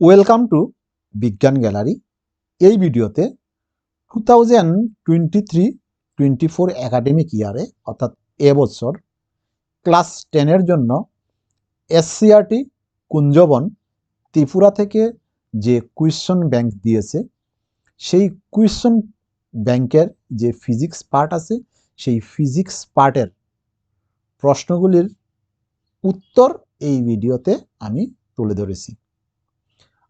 Welcome to বিজ্ঞান gallery এই ভিডিওতে two thousand twenty three twenty four academic ইয়ারে অর্থাৎ এবছর ক্লাস টেনের জন্য এসসিআরটি কুঞ্জবন ত্রিপুরা থেকে যে কুইশন ব্যাংক দিয়েছে, সেই কুইশন ব্যাংকের যে ফিজিক্স পার্ট আছে, সেই ফিজিক্স পার্টের প্রশ্নগুলির উত্তর এই ভিডিওতে আমি তুলে ধরেছি।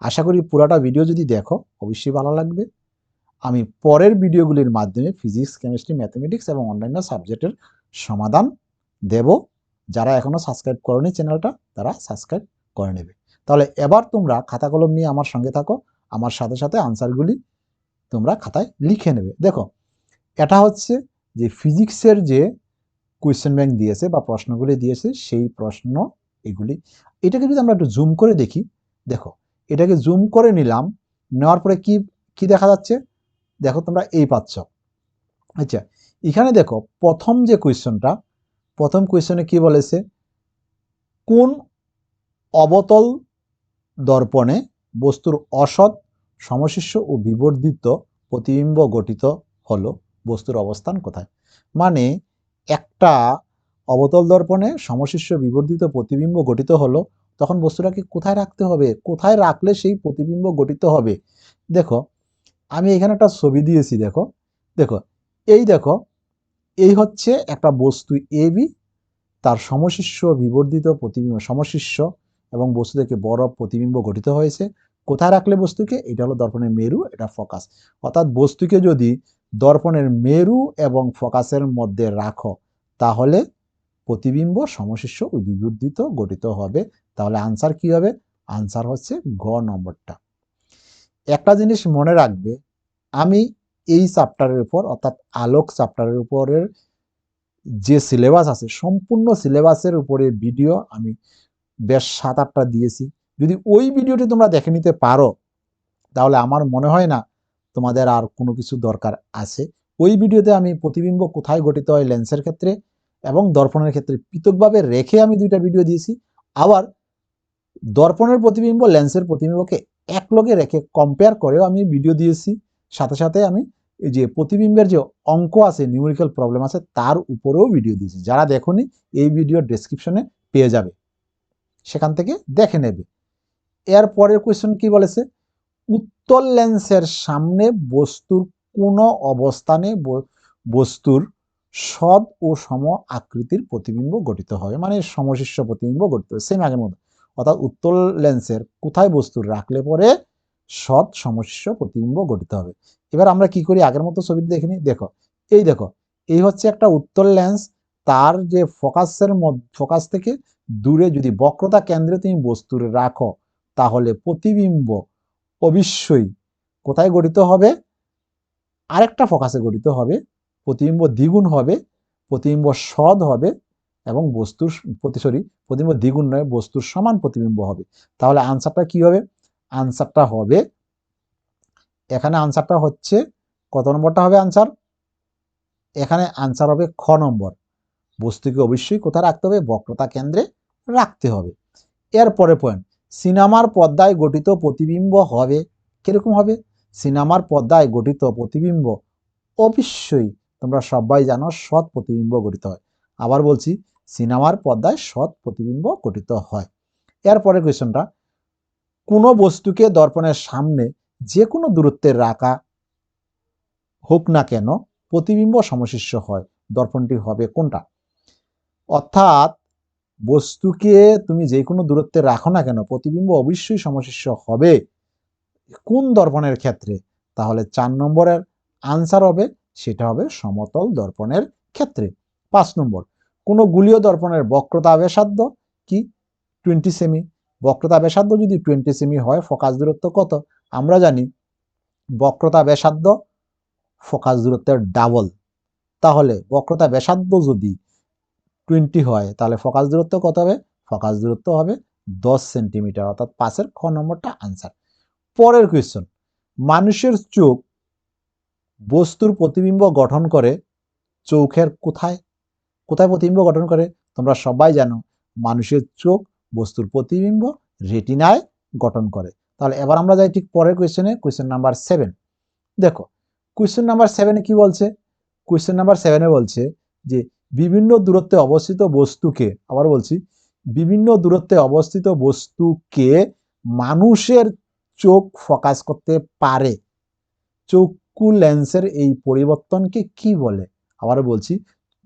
আশা করি পুরাটা ভিডিও যদি দেখো, অবশ্যই ভালো লাগবে। আমি পরের ভিডিওগুলির মাধ্যমে ফিজিক্স কেমিস্ট্রি ম্যাথমেটিক্স এবং অন্যান্য সাবজেক্টের সমাধান দেব। যারা এখনও সাবস্ক্রাইব করেনি চ্যানেলটা তারা সাবস্ক্রাইব করে নেবে। তাহলে এবার তোমরা খাতা কলম নিয়ে আমার সঙ্গে থাকো। আমার সাথে সাথে আনসারগুলি তোমরা খাতায় লিখে নেবে। দেখো, এটা হচ্ছে যে ফিজিক্সের যে কোয়েশ্চেন ব্যাংক দিয়েছে বা প্রশ্নগুলি দিয়েছে, সেই প্রশ্ন এগুলি। এটাকে যদি আমরা একটু জুম করে দেখি, দেখো এটাকে জুম করে নিলাম, নেওয়ার পরে কি কি দেখা যাচ্ছে? দেখো তোমরা এই পাচ্ছ। আচ্ছা এখানে দেখো প্রথম যে কোয়েশ্চনটা প্রথম কোয়েশ্চনে কি বলেছে? কোন অবতল দর্পণে বস্তুর অসৎ সমশিষ্য ও বিবর্ধিত প্রতিবিম্ব গঠিত হলো? বস্তুর অবস্থান কোথায়? মানে একটা অবতল দর্পণে সমশিষ্য বিবর্ধিত প্রতিবিম্ব গঠিত হলো তখন বস্তুটাকে কোথায় রাখতে হবে? কোথায় রাখলে সেই প্রতিবিম্ব গঠিত হবে? দেখো, আমি এখানে একটা ছবি দিয়েছি, দেখো। দেখো, এই দেখো, এই হচ্ছে একটা বস্তু এ বি তার সমশিষ্য বিবর্ধিত প্রতিবিম্ব, সমশিষ্য এবং বস্তু থেকে বড় প্রতিবিম্ব গঠিত হয়েছে। কোথায় রাখলে বস্তুকে? এটা হলো দর্পণের মেরু, এটা ফোকাস। অর্থাৎ বস্তুকে যদি দর্পণের মেরু এবং ফোকাসের মধ্যে রাখো, তাহলে প্রতিবিম্ব, সমশিষ্য বিবর্ধিত গঠিত হবে। তাহলে আনসার কি হবে? আনসার হচ্ছে গ নম্বরটা। একটা জিনিস মনে রাখবে, আমি এই চ্যাপ্টারের উপর, অর্থাৎ আলোক চ্যাপ্টারের উপরের যে সিলেবাস আছে, সম্পূর্ণ সিলেবাসের উপরে ভিডিও আমি বেশ সাত আটটা দিয়েছি। যদি ওই ভিডিওটি তোমরা দেখে নিতে পারো, তাহলে আমার মনে হয় না তোমাদের আর কোনো কিছু দরকার আছে। ওই ভিডিওতে আমি প্রতিবিম্ব কোথায় গঠিত হয় লেন্সের ক্ষেত্রে এবং দর্পণের ক্ষেত্রে পৃথকভাবে রেখে আমি দুইটা ভিডিও দিয়েছি। আবার দর্পণের প্রতিবিম্ব, লেন্সের প্রতিবিম্বকে এক লগে রেখে কম্পেয়ার করেও আমি ভিডিও দিয়েছি। সাথে সাথে আমি এই যে প্রতিবিম্বের যে অঙ্ক আছে নিউমেরিক্যাল প্রবলেম আছে, তার উপরেও ভিডিও দিয়েছি। যারা দেখোনি, এই ভিডিও ডেসক্রিপশনে পেয়ে যাবে। সেখান থেকে দেখে নেবে। এর পরের কোয়েশ্চন কি বলেছে? উত্তল লেন্সের সামনে বস্তুর কোন অবস্থানে বস্তুর সদ ও সম আকৃতির প্রতিবিম্ব গঠিত হবে মানে সমশিষ্য প্রতিবিম্ব গঠিত হবে সেম আগের মতো। অর্থাৎ উত্তল লেন্সের কোথায় বস্তু রাখলে পরে সৎ সমশিষ্য প্রতিবিম্ব গঠিত হবে। এবার আমরা কি করি? আগের মতো ছবিটি দেখিনি দেখো, এই দেখো, এই হচ্ছে একটা উত্তল লেন্স। তার যে ফোকাসের ফোকাস থেকে দূরে যদি বক্রতা কেন্দ্রে তুমি বস্তুর রাখো, তাহলে প্রতিবিম্ব অবশ্যই কোথায় গঠিত হবে? আরেকটা ফোকাসে গঠিত হবে। প্রতিবিম্ব দ্বিগুণ হবে, প্রতিবিম্ব সদ হবে এবং বস্তুর প্রতি সরি প্রতিবিম্ব দ্বিগুণ নয়, বস্তুর সমান প্রতিবিম্ব হবে। তাহলে আনসারটা কি হবে? আনসারটা হবে, এখানে আনসারটা হচ্ছে, কত নম্বরটা হবে আনসার এখানে আনসার হবে খ নম্বর। বস্তুকে অবশ্যই কোথায় রাখতে হবে? বক্রতা কেন্দ্রে রাখতে হবে। এরপরে পয়েন্ট সিনেমার পর্দায় গঠিত প্রতিবিম্ব হবে, কীরকম হবে? সিনেমার পর্দায় গঠিত প্রতিবিম্ব অবশ্যই তোমরা সবাই জানো সৎ প্রতিবিম্ব গঠিত হয়। আবার বলছি, সিনেমার পর্দায় সৎ প্রতিবিম্ব গঠিত হয়। এরপরে কোয়েশনটা কোনো বস্তুকে দর্পণের সামনে যে কোনো দূরত্বে রাখা হোক না কেন, প্রতিবিম্ব সমশিষ্য হয়। দর্পণটি হবে কোনটা? অর্থাৎ, বস্তুকে তুমি যে কোনো দূরত্বে রাখো না কেন, প্রতিবিম্ব অবশ্যই সমশিষ্য হবে। কোন দর্পণের ক্ষেত্রে? তাহলে চার নম্বরের আনসার হবে, সেটা হবে সমতল দর্পণের ক্ষেত্রে। পাঁচ নম্বর কোনো গুলীয় দর্পণের বক্রতা ব্যাসার্ধ কি? টোয়েন্টি সেমি বক্রতা ব্যাসার্ধ যদি টোয়েন্টি সেমি হয় ফোকাস দূরত্ব কত? আমরা জানি বক্রতা ব্যাসার্ধ ফোকাস দূরত্বের ডাবল তাহলে বক্রতা ব্যাসার্ধ যদি টোয়েন্টি হয়, তাহলে ফোকাস দূরত্ব কত হবে? ফোকাস দূরত্ব হবে দশ সেন্টিমিটার অর্থাৎ পাঁচের খ নম্বরটা আনসার পরের কোয়েশ্চন মানুষের চোখ বস্তুর প্রতিবিম্ব গঠন করে চোখের কোথায়? কোথায় প্রতিবিম্ব গঠন করে? তোমরা সবাই জানো, মানুষের চোখ বস্তুর প্রতিবিম্ব রেটিনায় গঠন করে। তাহলে এবার আমরা যাই ঠিক পরের কোয়েশ্চেনে কোয়েশ্চেন নাম্বার সেভেন দেখো কোয়েশ্চেন নাম্বার সেভেনে কি বলছে? কোয়েশ্চেন নাম্বার সেভেনে বলছে যে, বিভিন্ন দূরত্বে অবস্থিত বস্তুকে, আবার বলছি, বিভিন্ন দূরত্বে অবস্থিত বস্তুকে মানুষের চোখ ফোকাস করতে পারে। চক্ষু লেন্সের এই পরিবর্তনকে কি বলে? আবার বলছি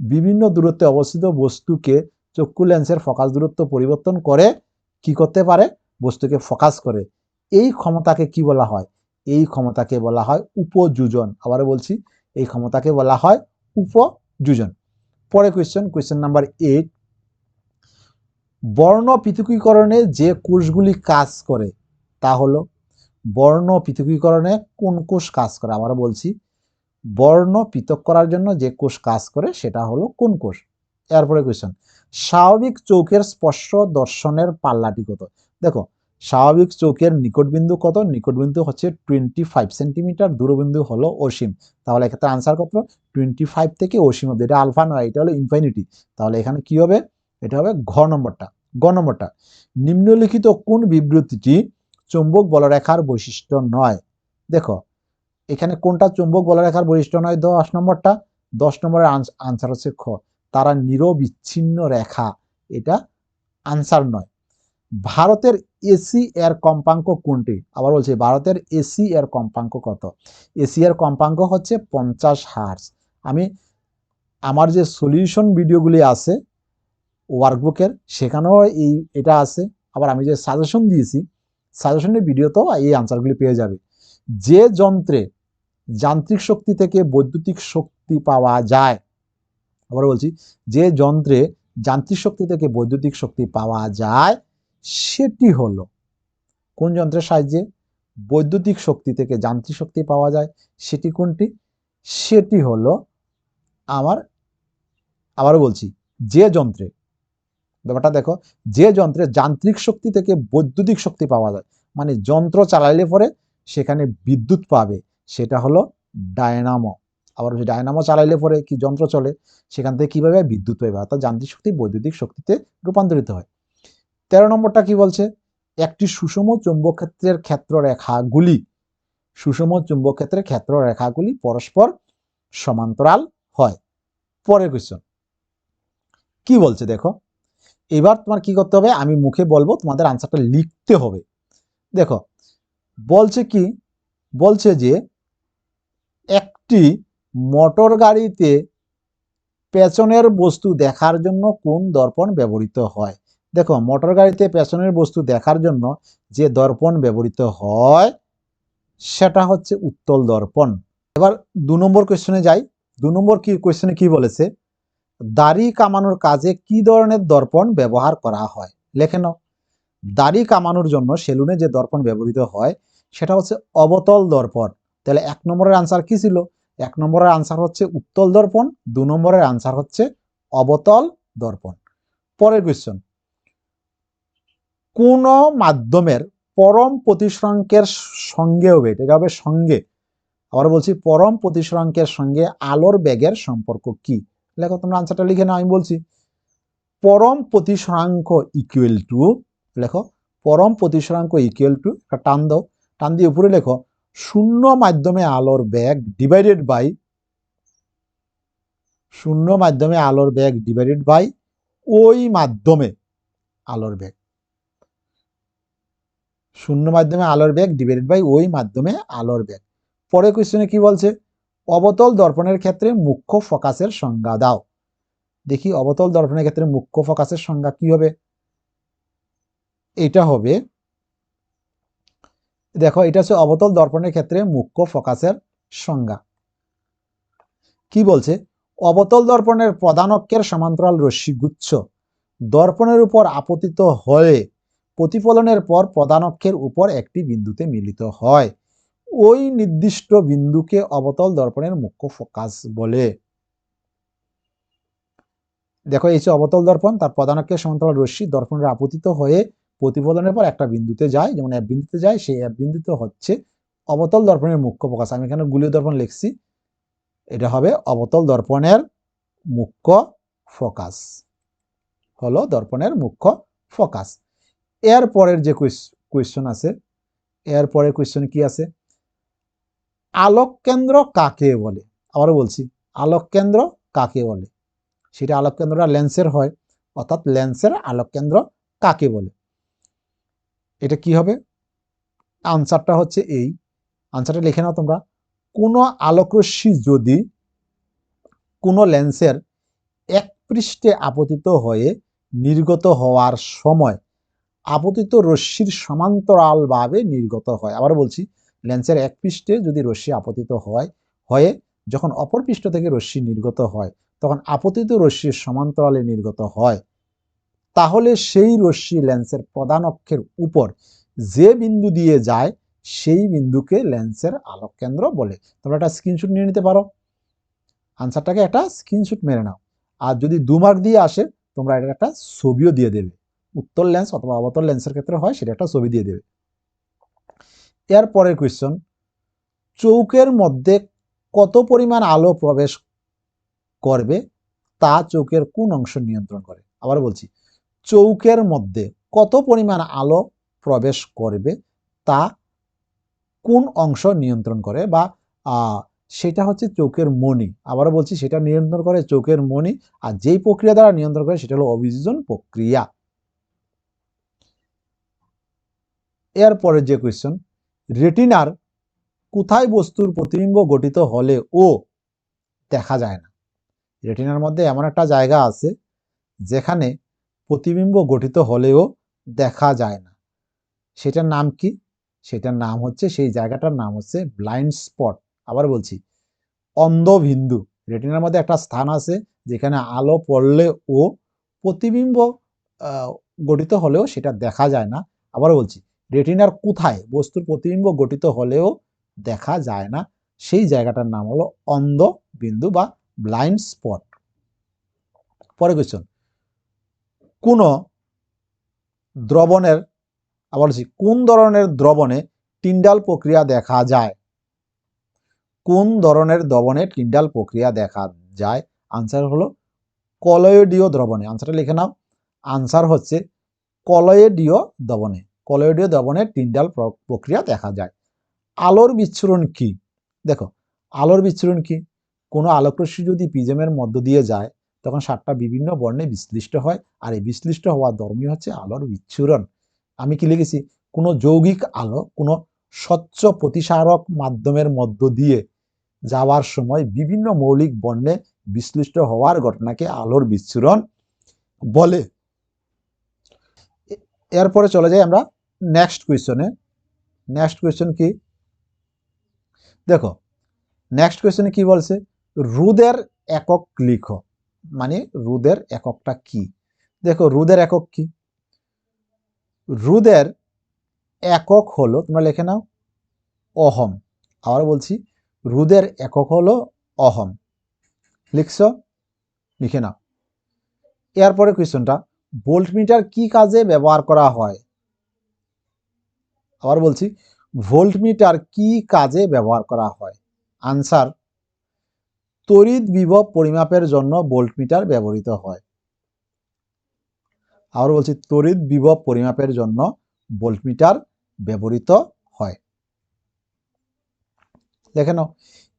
বিভিন্ন দূরত্বে অবস্থিত বস্তুকে চক্ষু লেন্সের ফোকাস দূরত্ব পরিবর্তন করে কি করতে পারে? বস্তুকে ফোকাস করে। এই ক্ষমতাকে কি বলা হয়? এই ক্ষমতাকে বলা হয় উপযোজন। আবার বলছি, এই ক্ষমতাকে বলা হয় উপযোজন। পরে কোয়েশ্চেন কোয়েশ্চেন নাম্বার এইট বর্ণ পৃথকীকরণে যে কোষগুলি কাজ করে তা হলো বর্ণ পৃথকীকরণে কোন কোষ কাজ করে? আবার বলছি বর্ণ পৃথক করার জন্য যে কোষ কাজ করে সেটা হলো কোন কোষ? এরপরে কোয়েশ্চেন স্বাভাবিক চৌকের স্পর্শ দর্শনের পাল্লাটি কত? দেখো, স্বাভাবিক চৌকের নিকটবিন্দু কত? নিকটবিন্দু হচ্ছে টোয়েন্টি ফাইভ সেন্টিমিটার দূরবিন্দু হলো অসীম। তাহলে এক্ষেত্রে আনসার কত? টোয়েন্টি ফাইভ থেকে অসীম অব্দি এটা আলফা নয়, এটা হলো ইনফাইনিটি তাহলে এখানে কি হবে? এটা হবে ঘ নম্বরটা গ নম্বরটা। নিম্নলিখিত কোন বিবৃতিটি চৌম্বক বলরেখার বৈশিষ্ট্য নয়। দেখো এখানে কোনটা চুম্বক বলরেখার বৈশিষ্ট্য নয়? দশ নম্বরটা, দশ নম্বরের আনসার হচ্ছে খ। তারা নিরবিচ্ছিন্ন রেখা, এটা আনসার নয়। ভারতের এসি এর কম্পাঙ্ক কোনটি? আবার বলছি, ভারতের এসি এর কম্পাঙ্ক কত? এসি এর কম্পাঙ্ক হচ্ছে পঞ্চাশ হার্স আমি আমার যে সলিউশন ভিডিওগুলি আছে ওয়ার্কবুকের সেখানেও এই, এটা আছে। আবার আমি যে সাজেশন দিয়েছি সাজেশনের ভিডিওতেও এই আনসারগুলি পেয়ে যাবে। যে যন্ত্রে যান্ত্রিক শক্তি থেকে বৈদ্যুতিক শক্তি পাওয়া যায় আবার বলছি, যে যন্ত্রে যান্ত্রিক শক্তি থেকে বৈদ্যুতিক শক্তি পাওয়া যায়, সেটি হলো, কোন যন্ত্রের সাহায্যে বৈদ্যুতিক শক্তি থেকে যান্ত্রিক শক্তি পাওয়া যায়, সেটি কোনটি? সেটি হলো আমার, আবারও বলছি, যে যন্ত্রে, ব্যাপারটা দেখো, যে যন্ত্রে যান্ত্রিক শক্তি থেকে বৈদ্যুতিক শক্তি পাওয়া যায় মানে যন্ত্র চালাইলে পরে সেখানে বিদ্যুৎ পাবে, সেটা হলো ডায়নামো। আবার ডায়নামো চালাইলে পরে কি যন্ত্র চলে? সেখান থেকে কীভাবে বিদ্যুৎ পাবে? অর্থাৎ যান্ত্রিক শক্তি বৈদ্যুতিক শক্তিতে রূপান্তরিত হয়। তেরো নম্বরটা কি বলছে? একটি সুষম চুম্বক ক্ষেত্রের ক্ষেত্র রেখাগুলি সুষম চুম্বক ক্ষেত্রের ক্ষেত্র রেখাগুলি পরস্পর সমান্তরাল হয়। পরের কোয়েশ্চন কি বলছে দেখো? এবার তোমার কি করতে হবে? আমি মুখে বলব, তোমাদের আনসারটা লিখতে হবে। দেখো বলছে কি? বলছে যে একটি মোটর গাড়িতে পেছনের বস্তু দেখার জন্য কোন দর্পণ ব্যবহৃত হয়? দেখো, মোটর গাড়িতে পেছনের বস্তু দেখার জন্য যে দর্পণ ব্যবহৃত হয়, সেটা হচ্ছে উত্তল দর্পণ। এবার দু নম্বর কোয়েশ্চনে যাই। দু নম্বর কি কোয়েশ্চনে কি বলেছে? দাড়ি কামানোর কাজে কি ধরনের দর্পণ ব্যবহার করা হয়? লেখে নাও। দাড়ি কামানোর জন্য সেলুনে যে দর্পণ ব্যবহৃত হয়, সেটা হচ্ছে অবতল দর্পণ। তাহলে এক নম্বরের আনসার কি ছিল? এক নম্বরের আনসার হচ্ছে উত্তল দর্পণ, দু নম্বরের আনসার হচ্ছে অবতল দর্পণ। পরের কোয়েশ্চন কোন মাধ্যমের পরম প্রতিসরাঙ্কের সঙ্গে হবে এটা হবে সঙ্গে। আবার বলছি, পরম প্রতিসরাঙ্কের সঙ্গে আলোর বেগের সম্পর্ক কি? লেখো তোমরা আনসারটা লিখে নাও, আমি বলছি, পরম প্রতিসরাঙ্ক ইকুয়াল টু লেখো, পরম প্রতিসরাঙ্ক ইকুয়াল টু একটা টান দাও, টান দিয়ে উপরে লেখো, শূন্য মাধ্যমে আলোর ব্যাগ ডিভাইডেড বাই শূন্য মাধ্যমে আলোর ব্যাগ ডিভাইডেড বাই ওই মাধ্যমে আলোর ব্যাগ শূন্য মাধ্যমে আলোর ব্যাগ ডিভাইডেড বাই ওই মাধ্যমে আলোর ব্যাগ পরে কোয়েশ্চনে কি বলছে? অবতল দর্পণের ক্ষেত্রে মুখ্য ফোকাসের সংজ্ঞা দাও। দেখি, অবতল দর্পণের ক্ষেত্রে মুখ্য ফোকাসের সংজ্ঞা কি হবে? এটা হবে, দেখো এটা হচ্ছে অবতল দর্পণের ক্ষেত্রে মুখ্য ফোকাসের সংজ্ঞা। কি বলছে? অবতল দর্পণের প্রধান অক্ষের সমান্তরাল রশ্মি গুচ্ছ। দর্পণের উপর আপতিত হয়ে প্রতিফলনের পর প্রধান অক্ষের উপর একটি বিন্দুতে মিলিত হয়। ওই নির্দিষ্ট বিন্দুকে অবতল দর্পণের মুখ্য ফোকাস বলে। দেখো এই যে অবতল দর্পণ, তার প্রধান অক্ষের সমান্তরাল রশ্মি দর্পণের আপতিত হয়ে প্রতিফলনের পর একটা বিন্দুতে যায়, যেমন এক বিন্দুতে যায়, সেই এক বিন্দুতে হচ্ছে অবতল দর্পণের মুখ্য ফোকাস আমি এখানে গুলীয় দর্পণ লিখছি। এটা হবে অবতল দর্পণের মুখ্য ফোকাস। হলো দর্পণের মুখ্য ফোকাস। এর পরের যে কোয়েশ্চন আছে এরপরে কোয়েশ্চন কি আছে? আলোক কেন্দ্র কাকে বলে? আবারও বলছি, আলোক কেন্দ্র কাকে বলে? সেটা আলোক কেন্দ্রটা লেন্সের হয়, অর্থাৎ লেন্সের আলোক কেন্দ্র কাকে বলে? এটা কি হবে? আনসারটা হচ্ছে এই। আনসারটা লিখে নাও তোমরা। কোনো আলোকরশ্মি যদি কোনো লেন্সের এক পৃষ্ঠে আপতিত হয়ে নির্গত হওয়ার সময় আপতিত রশ্মির সমান্তরালভাবে নির্গত হয় আবার বলছি, লেন্সের এক পৃষ্ঠে যদি রশ্মি আপতিত হয়, হয়ে যখন অপর পৃষ্ঠ থেকে রশ্মি নির্গত হয়, তখন আপতিত রশ্মির সমান্তরালে নির্গত হয়। তাহলে সেই রশ্মি লেন্সের প্রধান অক্ষের উপর যে বিন্দু দিয়ে যায়, সেই বিন্দুকে লেন্সের আলোক কেন্দ্র বলে। তোমরা একটা স্ক্রিনশট নিয়ে নিতে পারো। আনসারটাকে একটা স্ক্রিনশট মেরে নাও। আর যদি দু মার্ক দিয়ে আসে, তোমরা এটা একটা ছবিও দিয়ে দেবে। উত্তর লেন্স অথবা অবতল লেন্সের ক্ষেত্রে হয়, সেটা একটা ছবি দিয়ে দেবে। এর পরের কোয়েশ্চন চৌকের মধ্যে কত পরিমাণ আলো প্রবেশ করবে, তা চৌকের কোন অংশ নিয়ন্ত্রণ করে? আবার বলছি চৌকের মধ্যে কত পরিমাণ আলো প্রবেশ করবে তা কোন অংশ নিয়ন্ত্রণ করে বা সেটা হচ্ছে চোখের মনি আবারও বলছি, সেটা নিয়ন্ত্রণ করে চোখের মনি আর যেই প্রক্রিয়া দ্বারা নিয়ন্ত্রণ করে সেটা হলো অভিযোজন প্রক্রিয়া। এরপরে যে কোয়েশ্চন রেটিনার কোথায় বস্তুর প্রতিবিম্ব গঠিত হলে ও দেখা যায় না। রেটিনার মধ্যে এমন একটা জায়গা আছে যেখানে প্রতিবিম্ব গঠিত হলেও দেখা যায় না। সেটার নাম কি? সেটার নাম হচ্ছে, সেই জায়গাটার নাম হচ্ছে ব্লাইন্ড স্পট আবার বলছি, অন্ধবিন্দু। রেটিনার মধ্যে একটা স্থান আছে, যেখানে আলো পড়লে ও প্রতিবিম্ব গঠিত হলেও সেটা দেখা যায় না। আবার বলছি রেটিনার কোথায় বস্তুর প্রতিবিম্ব গঠিত হলেও দেখা যায় না? সেই জায়গাটার নাম হলো অন্ধ বিন্দু বা ব্লাইন্ড স্পট পরে কোয়েশ্চন কোন দ্রবণের, আবার বলছি, কোন ধরনের দ্রবণে টিন্ডাল প্রক্রিয়া দেখা যায়? কোন ধরনের দ্রবণে টিন্ডাল প্রক্রিয়া দেখা যায়? আনসার হলো কলয়েডীয় দ্রবণে। আনসারটা লিখে নাও। আনসার হচ্ছে কলয়েডীয় দ্রবণে। কলয়েডীয় দ্রবণে টিন্ডাল প্রক্রিয়া দেখা যায়। আলোর বিচ্ছুরণ কি? দেখো, আলোর বিচ্ছুরণ কি? কোনো আলোকরশ্মি যদি পিজমের মধ্য দিয়ে যায় তখন সাতটা বিভিন্ন বর্ণে বিশ্লিষ্ট হয় আর এই বিশ্লিষ্ট হওয়ার ধর্মী হচ্ছে আলোর বিচ্ছুরণ। আমি কি লিখেছি? কোনো যৌগিক আলো, কোনো স্বচ্ছ প্রতিসারক মাধ্যমের মধ্য দিয়ে যাওয়ার সময় বিভিন্ন মৌলিক বর্ণে বিশ্লিষ্ট হওয়ার ঘটনাকে আলোর বিচ্ছুরণ বলে। এরপরে চলে যাই আমরা নেক্সট কোয়েশনে নেক্সট কোয়েশ্চন কি? দেখো নেক্সট কোয়েশনে কি বলছে? রুদের একক লিখো। মানে রুদের এককটা কি? দেখো রুদের একক কি? রুদের একক হলো, তোমরা লিখে নাও, অহম। আবার বলছি, রুদের একক হলো অহম। লিখছ? লিখে নাও। এরপরে কোয়েশ্চনটা ভোল্টমিটার কি কাজে ব্যবহার করা হয়? আবার বলছি, ভোল্টমিটার কি কাজে ব্যবহার করা হয়? আনসার তড়িৎ বিভব পরিমাপের জন্য ভোল্টমিটার ব্যবহৃত হয়। আবার বলছি তড়িৎ বিভব পরিমাপের জন্য ভোল্টমিটার ব্যবহৃত হয়। দেখে নাও,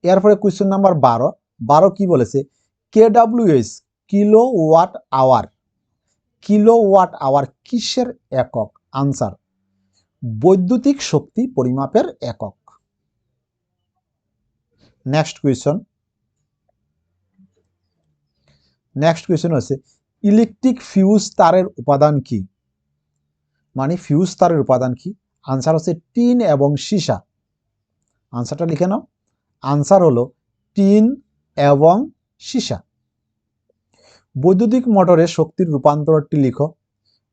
এরপরে কোয়েশ্চেন নাম্বার বারো। বারো কি বলেছে? কে ডাব্লিউএস kilo watt hour kilo watt hour কিসের একক? আনসার বৈদ্যুতিক শক্তি পরিমাপের একক। নেক্সট কোয়েশ্চন নেক্সট কোয়েশ্চন হচ্ছে ইলেকট্রিক ফিউজ তারের উপাদান কি? মানে ফিউজ তারের উপাদান কি? আনসার হচ্ছে টিন এবং সীসা। আনসারটা লিখে নাও। আনসার হলো টিন এবং সীসা। বৈদ্যুতিক মোটরে শক্তির রূপান্তরটি লিখো।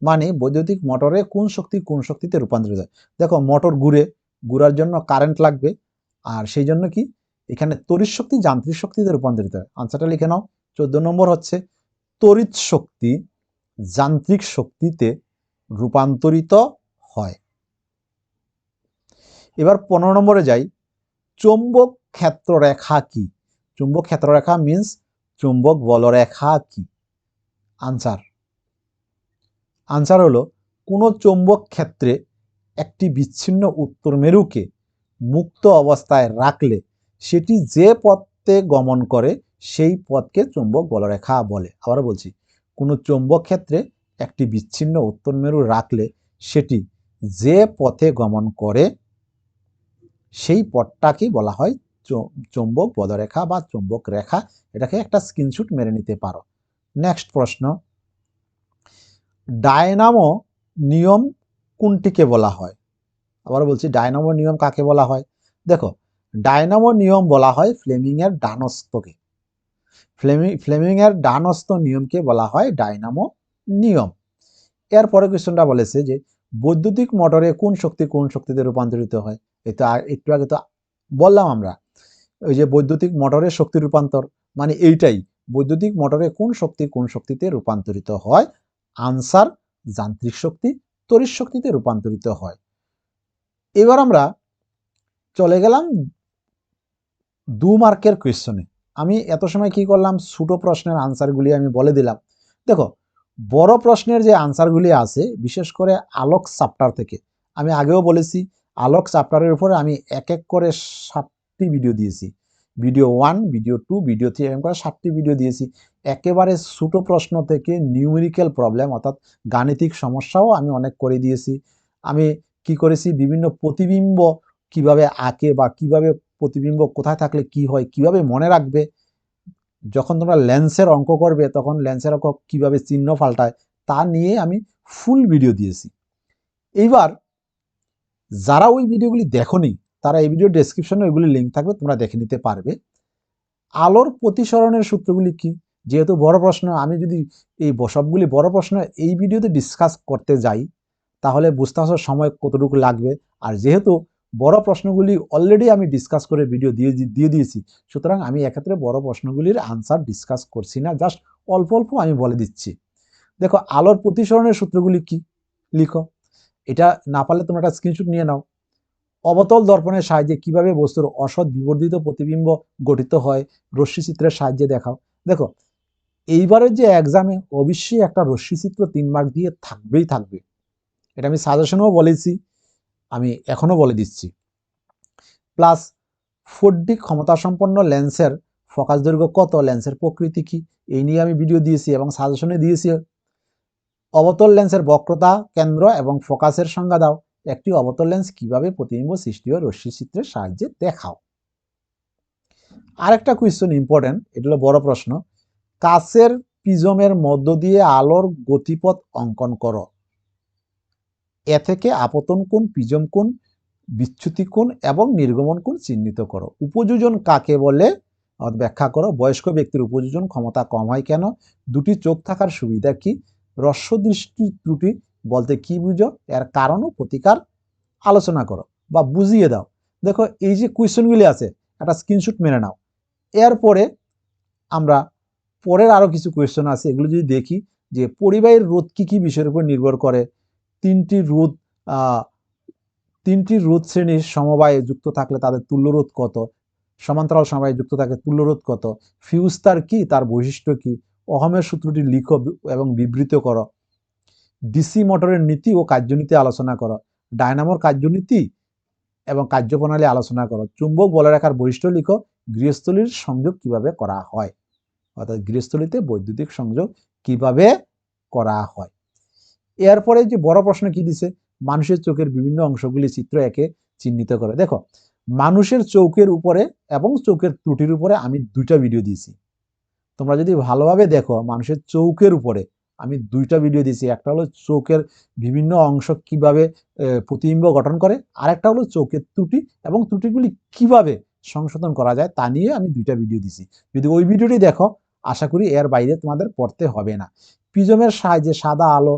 মানে বৈদ্যুতিক মোটরে কোন শক্তি কোন শক্তিতে রূপান্তরিত হয়? দেখো, মোটর ঘুরে, ঘুরার জন্য কারেন্ট লাগবে। আর সেই জন্য কি? এখানে তড়িৎ শক্তি যান্ত্রিক শক্তিতে রূপান্তরিত হয়। আনসারটা লিখে নাও। চোদ্দ নম্বর হচ্ছে তড়িৎ শক্তি যান্ত্রিক শক্তিতে রূপান্তরিত হয়। এবার পনেরো নম্বরে যাই, চৌম্বক ক্ষেত্ররেখা কি? চুম্বক ক্ষেত্ররেখা মিন্স চুম্বক বলরেখা কি? আনসার আনসার হলো কোনো চৌম্বক ক্ষেত্রে একটি বিচ্ছিন্ন উত্তর মেরুকে মুক্ত অবস্থায় রাখলে সেটি যে পথে গমন করে সেই পথকে চুম্বক বলরেখা বলে। আবার বলছি, কোনো চৌম্বক ক্ষেত্রে একটি বিচ্ছিন্ন উত্তর মেরু রাখলে সেটি যে পথে গমন করে সেই পথটাকেই বলা হয় চৌম্বক বলরেখা বা চৌম্বক রেখা। এটাকে একটা স্ক্রিনশুট মেরে নিতে পারো। নেক্সট প্রশ্ন, ডায়নামো নিয়ম কোনটিকে বলা হয়? আবার বলছি, ডায়নামো নিয়ম কাকে বলা হয়? দেখো, ডায়নামো নিয়ম বলা হয় ফ্লেমিংয়ের ডানস্তকে। ফ্লেমিং ফ্লেমিংয়ের ডানস্ত নিয়মকে বলা হয় ডায়নামো নিয়ম। এরপরে কোয়েশ্চনটা বলেছে যে, বৈদ্যুতিক মোটরে কোন শক্তি কোন শক্তিতে রূপান্তরিত হয়? এটা একটু আগে তো বললাম আমরা, ওই যে বৈদ্যুতিক মোটরের শক্তি রূপান্তর মানে এইটাই, বৈদ্যুতিক মোটরে কোন শক্তি কোন শক্তিতে রূপান্তরিত হয়? আনসার যান্ত্রিক শক্তি, তড়িৎ শক্তিতে রূপান্তরিত হয়। এবার আমরা চলে গেলাম দু মার্কের কোয়েশ্চনে আমি এত সময় কি করলাম? ছোটো প্রশ্নের আনসারগুলি আমি বলে দিলাম। দেখো, বড় প্রশ্নের যে আনসারগুলি আছে, বিশেষ করে আলোক চাপ্টার থেকে, আমি আগেও বলেছি, আলোক চাপ্টারের উপরে আমি এক এক করে সাতটি ভিডিও দিয়েছি। Video one video two video three এরকম করে সাতটি ভিডিও দিয়েছি। একেবারে ছোটো প্রশ্ন থেকে নিউমেরিক্যাল প্রবলেম অর্থাৎ গাণিতিক সমস্যাও আমি অনেক করে দিয়েছি। আমি কি করেছি? বিভিন্ন প্রতিবিম্ব কীভাবে আঁকে বা কীভাবে প্রতিবিম্ব কোথায় থাকলে কি হয়, কীভাবে মনে রাখবে, যখন তোমরা লেন্সের অঙ্ক করবে, তখন লেন্সের অঙ্ক কীভাবে চিহ্ন পাল্টায়, তা নিয়ে আমি ফুল ভিডিও দিয়েছি। এইবার যারা ওই ভিডিওগুলি দেখনি, তারা এই ভিডিও ডেসক্রিপশনে ওইগুলি লিঙ্ক থাকবে, তোমরা দেখে নিতে পারবে। আলোর প্রতিসরণের সূত্রগুলি কি? যেহেতু বড় প্রশ্ন, আমি যদি এই সবগুলি বড় প্রশ্ন এই ভিডিওতে ডিসকাস করতে যাই, তাহলে বুঝতে আসার সময় কতটুকু লাগবে। আর যেহেতু বড় প্রশ্নগুলি অলরেডি আমি ডিসকাস করে ভিডিও দিয়ে দিয়ে দিয়েছি। সুতরাং আমি এক্ষেত্রে বড় প্রশ্নগুলির আনসার ডিসকাস করছি না জাস্ট অল্প অল্প আমি বলে দিচ্ছি। দেখো, আলোর প্রতিসরণের সূত্রগুলি কি? লিখো। এটা না পারলে তোমরা একটা স্ক্রিনশট নিয়ে নাও। অবতল দর্পণের সাহায্যে কীভাবে বস্তুর অসৎ বিবর্ধিত প্রতিবিম্ব গঠিত হয়? রশ্মিচিত্রের সাহায্যে দেখাও। দেখো, এইবারের যে এক্সামে অবশ্যই একটা রশ্মিচিত্র তিন মার্ক দিয়ে থাকবেই থাকবে। এটা আমি সাজেশনেও বলেছি। আমি এখনও বলে দিচ্ছি। প্লাস ফোর ডি ক্ষমতাসম্পন্ন লেন্সের ফোকাস দৈর্ঘ্য কত? লেন্সের প্রকৃতি কি? এই নিয়ে আমি ভিডিও দিয়েছি এবং সাজেশনে দিয়েছি। অবতল লেন্সের বক্রতা, কেন্দ্র এবং ফোকাসের সংজ্ঞা দাও। একটি অবতল লেন্স কীভাবে প্রতিবিম্ব সৃষ্টি হয় রশ্মি চিত্রের সাহায্যে দেখাও। আরেকটা কোয়েশ্চন ইম্পর্টেন্ট এটা হলো বড় প্রশ্ন। কাছের পিজমের মধ্য দিয়ে আলোর গতিপথ অঙ্কন করো। এ থেকে আপতন কোণ, পিজম কোণ, বিচ্যুতি কোণ এবং নির্গমন কোণ চিহ্নিত করো। উপযোজন কাকে বলে? ব্যাখ্যা করো। বয়স্ক ব্যক্তির উপযোজন ক্ষমতা কম হয় কেন? দুটি চোখ থাকার সুবিধা কি? রস্যদৃষ্টি ত্রুটি বলতে কি বুঝো? এর কারণ ও প্রতিকার আলোচনা করো বা বুঝিয়ে দাও। দেখো, এই যে কোয়েশনগুলি আছে, একটা স্ক্রিনশট মেনে নাও। এরপরে আমরা পরের আরও কিছু কোয়েশ্চন আছে, এগুলো যদি দেখি যে পরিবাহের রোধ কী কী বিষয়ের উপর নির্ভর করে? তিনটি রোধ তিনটি রোধ শ্রেণির সমবায়ে যুক্ত থাকলে তাদের তুল্যরোধ কত? সমান্তরাল সমবায়ে যুক্ত থাকলে তুল্যরোধ কত? ফিউজ তার কি? তার বৈশিষ্ট্য কি? অহমের সূত্রটি লিখো এবং বিবৃত করো। ডিসি মোটরের নীতি ও কার্যনীতি আলোচনা করো। ডায়নামোর কার্যনীতি এবং কার্যপ্রণালী আলোচনা করো। চুম্বক বলরেখার বৈশিষ্ট্য লিখো। গৃহস্থলীর সংযোগ কীভাবে করা হয়? অর্থাৎ গৃহস্থলীতে বৈদ্যুতিক সংযোগ কীভাবে করা হয়? এরপরে যে বড় প্রশ্ন কি দিছে? মানুষের চোখের বিভিন্ন অংশগুলি চিত্র একে চিহ্নিত করে। দেখো, মানুষের চোখের উপরে এবং চোখের ত্রুটির উপরে আমি দুইটা ভিডিও দিয়েছি। তোমরা যদি ভালোভাবে দেখো, মানুষের চৌকের উপরে আমি দুইটা ভিডিও দিয়েছি। একটা হলো চোখের বিভিন্ন অংশ কীভাবে প্রতিবিম্ব গঠন করে আর একটা হলো চোখের ত্রুটি এবং ত্রুটিগুলি কীভাবে সংশোধন করা যায় তা নিয়ে আমি দুইটা ভিডিও দিছি যদি ওই ভিডিওটি দেখো, আশা করি এর বাইরে তোমাদের পড়তে হবে না। পিজমের সাহায্যে সাদা আলো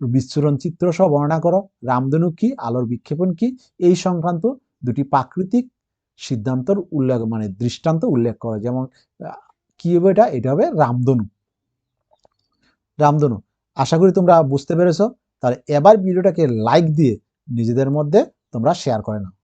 বিচ্ছুরণ চিত্র সহ বর্ণনা করো। রামধনু কি? আলোর বিক্ষেপণ কি? এই সংক্রান্ত দুটি প্রাকৃতিক সিদ্ধান্তর উল্লেখ মানে দৃষ্টান্ত উল্লেখ করো। যেমন কি হবে এটা? এটা হবে রামধনু। রামধনু, আশা করি তোমরা বুঝতে পেরেছ। তাহলে এবার ভিডিওটাকে লাইক দিয়ে নিজেদের মধ্যে তোমরা শেয়ার করে নাও।